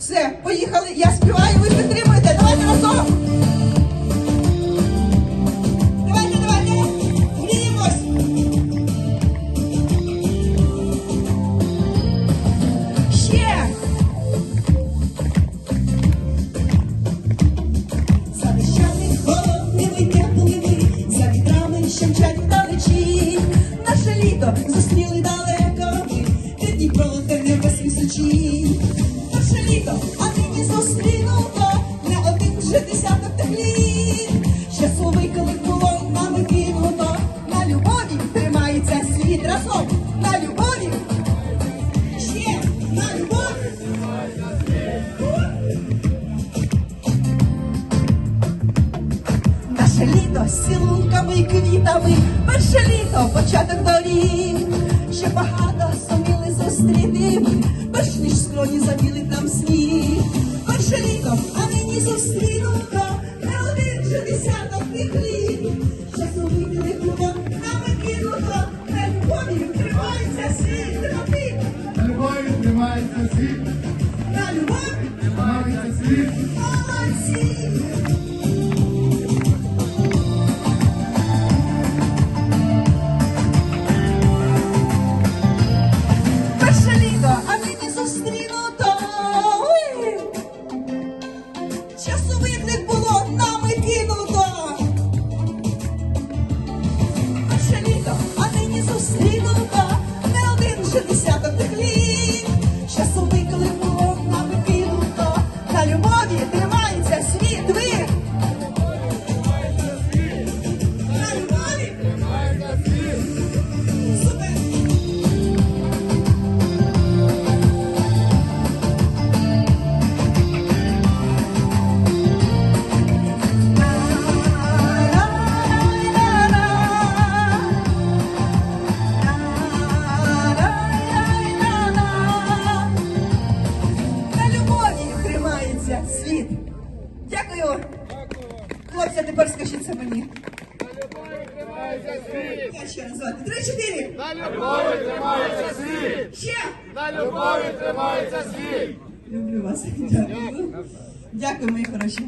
Все, поїхали. Я співаю, ви підтримуєте. Давайте разом. Давайте, давайте. Гріємось. Ще. За дощами холодними теплими, за вітрами, що мчать вдалечі. Наше літо зустріли далеко де Дніпро де небес височі. Наше літо, а зустрінуто, не один вже десяток теплі. Щасливий, коли було нами кинуто, на любові тримається світ разом, на любові. Ще на любові. Наше літо з квітами, перше літо, початок доріг. Ще багато суміли зустріти ми, перш ніж скроні забіли зустрінуто, не один же десяток тих літ. Часовий телефон нами кинуто, на любові тримається світ. Роби На любові тримається світ, на любові тримається світ. молодці. Часових було, нами кинуто. А ще літо, а нині зустрінуто. Не один же десяток тримається. Дякую. Хлопці, тепер тепер скажіться мені. Я ще раз звати. Три, чотири. На любові тримається світ, Ще. на любові тримається світ. Люблю вас. Дякую. Дякую, мої хороші.